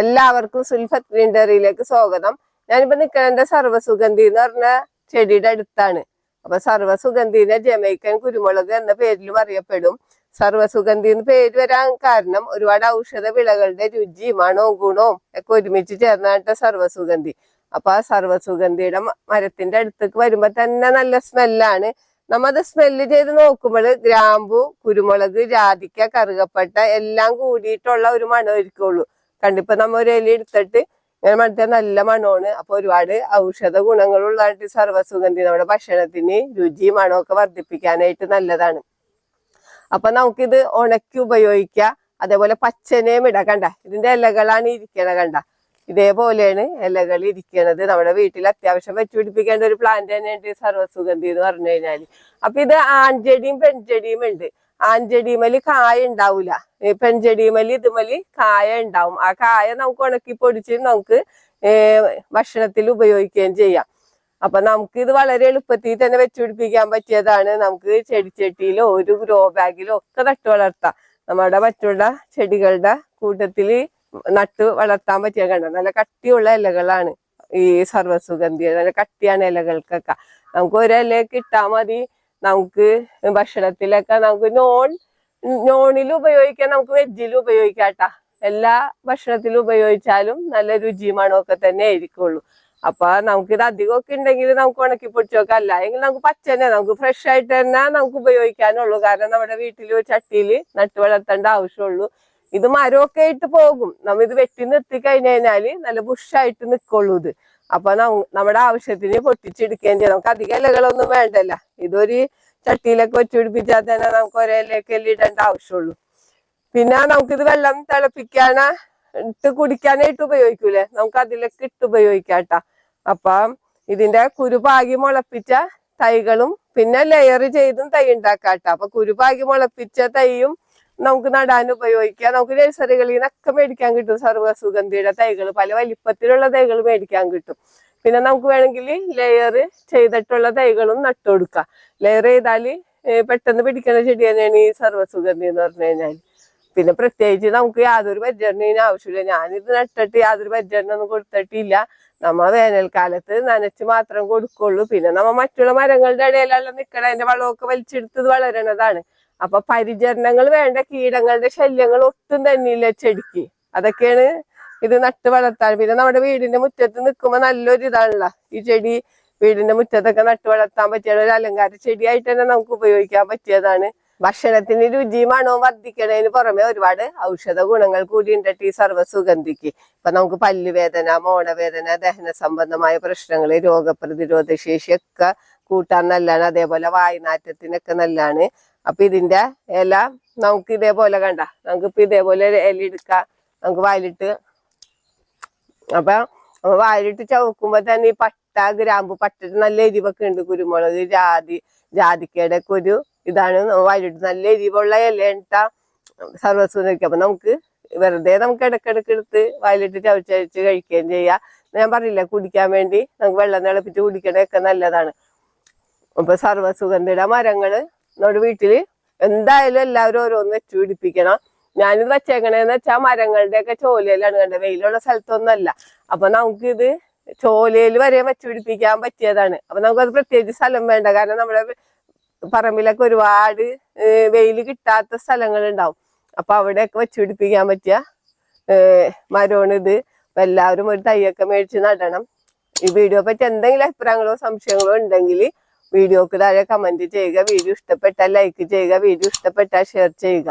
എല്ലാവർക്കും സുൽഫത്ത് ഗ്രീൻഡറിയിലേക്ക് സ്വാഗതം. ഞാനിപ്പോ നിൽക്കണ സർവസുഗന്ധി എന്ന് പറഞ്ഞ ചെടിയുടെ അടുത്താണ്. അപ്പൊ സർവസുഗന്ധിനെ ജമൈക്കൻ കുരുമുളക് എന്ന പേരിലും അറിയപ്പെടും. സർവസുഗന്ധി എന്ന് പേര് വരാൻ കാരണം ഒരുപാട് ഔഷധ വിളകളുടെ രുചി മണവും ഗുണവും ഒക്കെ ഒരുമിച്ച് ചേർന്നാണ് സർവസുഗന്ധി. അപ്പൊ ആ സർവസുഗന്ധിയുടെ മരത്തിന്റെ അടുത്തേക്ക് വരുമ്പോ തന്നെ നല്ല സ്മെല്ലാണ്. നമ്മത് സ്മെല്ല് ചെയ്ത് നോക്കുമ്പോൾ ഗ്രാമ്പു കുരുമുളക് ജാതിക്ക കറുകപ്പട്ട എല്ലാം കൂടിയിട്ടുള്ള ഒരു മണമായിരിക്കുള്ളൂ. കണ്ടിപ്പോ നമ്മ ഒരു ഇല എടുത്തിട്ട് ഇങ്ങനെ മണത്തെ നല്ല മണമാണ്. അപ്പൊ ഒരുപാട് ഔഷധ ഗുണങ്ങളുള്ളതായിട്ട് സർവസുഗന്ധി നമ്മുടെ ഭക്ഷണത്തിന് രുചി മണമൊക്കെ വർദ്ധിപ്പിക്കാനായിട്ട് നല്ലതാണ്. അപ്പൊ നമുക്കിത് ഉണക്കി ഉപയോഗിക്കാം. അതേപോലെ പച്ചനേം ഇടാം കണ്ട. ഇതിന്റെ ഇലകളാണ് ഇരിക്കണ കണ്ട. ഇതേപോലെയാണ് ഇലകൾ ഇരിക്കണത്. നമ്മുടെ വീട്ടിൽ അത്യാവശ്യം വെച്ചുപിടിപ്പിക്കേണ്ട ഒരു പ്ലാന്റ് തന്നെയുണ്ട് സർവസുഗന്ധി എന്ന് പറഞ്ഞു കഴിഞ്ഞാൽ. അപ്പൊ ഇത് ആൺചെടിയും പെൺചെടിയും ഉണ്ട്. ആൺചെടിമൽ കായ ഉണ്ടാവൂല. പെൺചെടിമൽ ഇതുമൽ കായ ഉണ്ടാവും. ആ കായ നമുക്ക് ഉണക്കി പൊടിച്ച് നമുക്ക് ഭക്ഷണത്തിൽ ഉപയോഗിക്കുകയും ചെയ്യാം. അപ്പൊ നമുക്ക് ഇത് വളരെ എളുപ്പത്തിൽ തന്നെ വെച്ചുപിടിപ്പിക്കാൻ പറ്റിയതാണ്. നമുക്ക് ചെടിച്ചട്ടിയിലോ ഒരു ഗ്രോ ബാഗിലോ ഒക്കെ നട്ടു വളർത്താം. നമ്മുടെ മറ്റുള്ള ചെടികളുടെ കൂട്ടത്തിൽ നട്ട് വളർത്താൻ പറ്റിയ കണ്ട? നല്ല കട്ടിയുള്ള ഇലകളാണ് ഈ സർവസുഗന്ധി. നല്ല കട്ടിയാണ് ഇലകൾക്കൊക്കെ. നമുക്ക് ഒരു ഇലയൊക്കെ ഇട്ടാൽ മതി. നമുക്ക് ഭക്ഷണത്തിലൊക്കെ നമുക്ക് നോൺ നോണിൽ ഉപയോഗിക്കാം നമുക്ക് വെജിലും ഉപയോഗിക്കാംട്ടാ എല്ലാ ഭക്ഷണത്തിലും ഉപയോഗിച്ചാലും നല്ല രുചി മണമൊക്കെ തന്നെ ആയിരിക്കുള്ളൂ. അപ്പൊ നമുക്ക് ഇത് അധികമൊക്കെ ഉണ്ടെങ്കിൽ നമുക്ക് ഉണക്കി പൊടിച്ചൊക്കെ അല്ല എങ്കിൽ നമുക്ക് പച്ചനെ നമുക്ക് ഫ്രഷ് ആയിട്ട് തന്നെ നമുക്ക് ഉപയോഗിക്കാനുള്ളൂ. കാരണം നമ്മുടെ വീട്ടിൽ ചട്ടിയിൽ നട്ടു വളർത്തേണ്ട ആവശ്യമുള്ളൂ. ഇത് മരമൊക്കെ ആയിട്ട് പോകും. നമ്മ ഇത് വെട്ടി നിർത്തി കഴിഞ്ഞു കഴിഞ്ഞാൽ നല്ല ബുഷായിട്ട് നിക്കുള്ളൂ ഇത്. അപ്പൊ നമ്മുടെ ആവശ്യത്തിന് പൊട്ടിച്ചെടുക്കുകയും ചെയ്യാം. നമുക്ക് അധികം ഇലകളൊന്നും വേണ്ടല്ല. ഇതൊരു ചട്ടിയിലൊക്കെ വെച്ച് പിടിപ്പിച്ചാൽ തന്നെ നമുക്ക് ഒരേലൊക്കെ ഇടേണ്ട ആവശ്യമുള്ളൂ. പിന്നെ നമുക്കിത് വെള്ളം തിളപ്പിക്കാന ഇട്ട് കുടിക്കാനായിട്ട് ഉപയോഗിക്കൂലേ? നമുക്ക് അതിലൊക്കെ ഇട്ട് ഉപയോഗിക്കാം അപ്പം ഇതിന്റെ കുരുപാകി മുളപ്പിച്ച തൈകളും പിന്നെ ലെയർ ചെയ്തും തൈ ഉണ്ടാക്കാട്ടാ. അപ്പൊ കുരുപാകി മുളപ്പിച്ച തൈയും നമുക്ക് നടാൻ ഉപയോഗിക്കാം. നമുക്ക് നഴ്സറികളിൽ നിന്നൊക്കെ മേടിക്കാൻ കിട്ടും സർവസുഗന്ധിയുടെ തൈകൾ പല വലിപ്പത്തിലുള്ള തൈകൾ മേടിക്കാൻ കിട്ടും. പിന്നെ നമുക്ക് വേണമെങ്കിൽ ലെയർ ചെയ്തിട്ടുള്ള തൈകളും നട്ടുകൊടുക്കാം ലെയർ ചെയ്താൽ പെട്ടെന്ന് പിടിക്കുന്ന ചെടി തന്നെയാണ് ഈ സർവസുഗന്ധി എന്ന് പറഞ്ഞു കഴിഞ്ഞാൽ. പിന്നെ പ്രത്യേകിച്ച് നമുക്ക് യാതൊരു പരിചരണത്തിന് ആവശ്യമില്ല. ഞാനിത് നട്ടിട്ട് യാതൊരു പരിചരണം ഒന്നും കൊടുത്തിട്ടില്ല. നമ്മ വേനൽക്കാലത്ത് നനച്ച് മാത്രം കൊടുക്കുള്ളൂ. പിന്നെ നമ്മ മറ്റുള്ള മരങ്ങളുടെ ഇടയിലെല്ലാം നിക്കണ അതിന്റെ വളമൊക്കെ വലിച്ചെടുത്തത് വളരണതാണ്. അപ്പൊ പരിചരണങ്ങൾ വേണ്ട കീടങ്ങളുടെ ശല്യങ്ങൾ ഒട്ടും തന്നെയില്ല ചെടിക്ക്. അതൊക്കെയാണ് ഇത് നട്ട് വളർത്താൻ. പിന്നെ നമ്മുടെ വീടിന്റെ മുറ്റത്ത് നിൽക്കുമ്പോ നല്ലൊരു ഇതാണല്ലോ. ഈ ചെടി വീടിന്റെ മുറ്റത്തൊക്കെ നട്ട് വളർത്താൻ പറ്റിയ ഒരു അലങ്കാര ചെടിയായിട്ട് തന്നെ നമുക്ക് ഉപയോഗിക്കാൻ പറ്റിയതാണ്. ഭക്ഷണത്തിന് രുചി മണവും വർദ്ധിക്കണതിന് പുറമെ ഒരുപാട് ഔഷധ ഗുണങ്ങൾ കൂടി ഉണ്ടിട്ട് ഈ സർവസുഗന്ധിക്ക്. ഇപ്പൊ നമുക്ക് പല്ലുവേദന മോണവേദന ദഹന സംബന്ധമായ പ്രശ്നങ്ങൾ രോഗപ്രതിരോധ ശേഷിയൊക്കെ കൂട്ടാൻ നല്ലതാണ് അതേപോലെ വായുനാറ്റത്തിനൊക്കെ നല്ലതാണ് അപ്പൊ ഇതിന്റെ ഇല നമുക്ക് ഇതേപോലെ കണ്ട. നമുക്കിപ്പോ ഇതേപോലെ ഇല എടുക്കാം. നമുക്ക് വായിലിട്ട്. അപ്പൊ വായിലിട്ട് ചവക്കുമ്പോ തന്നെ ഈ പട്ട ഗ്രാമ്പു പട്ട നല്ല എരിവൊക്കെ ഉണ്ട് കുരുമുളക് ജാതി ജാതിക്കയുടെ ഒക്കെ ഒരു ഇതാണ്. വായിലിട്ട് നല്ല എരിവുള്ള ഇല ഇട്ട സർവസ്വം അപ്പൊ നമുക്ക് വെറുതെ നമുക്ക് ഇടക്കിടക്ക് എടുത്ത് വായിലിട്ട് ചവച്ചഴിച്ച് കഴിക്കുകയും ചെയ്യാം. ഞാൻ പറഞ്ഞില്ല കുടിക്കാൻ വേണ്ടി നമുക്ക് വെള്ളം തിളപ്പിച്ച് കുടിക്കണതൊക്കെ നല്ലതാണ്. അപ്പൊ സർവസുഗന്ധിയുടെ മരങ്ങൾ നമ്മുടെ വീട്ടിൽ എന്തായാലും എല്ലാവരും ഓരോന്ന് വെച്ച് പിടിപ്പിക്കണം. ഞാനിത് വെച്ചേക്കണേന്ന് വെച്ചാൽ മരങ്ങളുടെയൊക്കെ ചോലയിലാണ് കണ്ടത്. വെയിലുള്ള സ്ഥലത്തൊന്നല്ല അപ്പൊ നമുക്കിത് ചോലയിൽ വരെ വെച്ച് പിടിപ്പിക്കാൻ പറ്റിയതാണ്. അപ്പൊ നമുക്കത് പ്രത്യേകിച്ച് സ്ഥലം വേണ്ട. കാരണം നമ്മുടെ പറമ്പിലൊക്കെ ഒരുപാട് വെയിൽ കിട്ടാത്ത സ്ഥലങ്ങൾ ഉണ്ടാവും അപ്പൊ അവിടെയൊക്കെ വെച്ച് പിടിപ്പിക്കാൻ പറ്റിയ ഏഹ് മരമാണ് ഇത്. അപ്പൊ എല്ലാവരും ഒരു തൈയൊക്കെ മേടിച്ച് നടണം. ഈ വീഡിയോ പറ്റി എന്തെങ്കിലും അഭിപ്രായങ്ങളോ സംശയങ്ങളോ ഉണ്ടെങ്കിൽ വീഡിയോക്ക് താഴെ കമന്റ് ചെയ്യുക വീഡിയോ ഇഷ്ടപ്പെട്ടാൽ ലൈക്ക് ചെയ്യുക വീഡിയോ ഇഷ്ടപ്പെട്ടാൽ ഷെയർ ചെയ്യുക.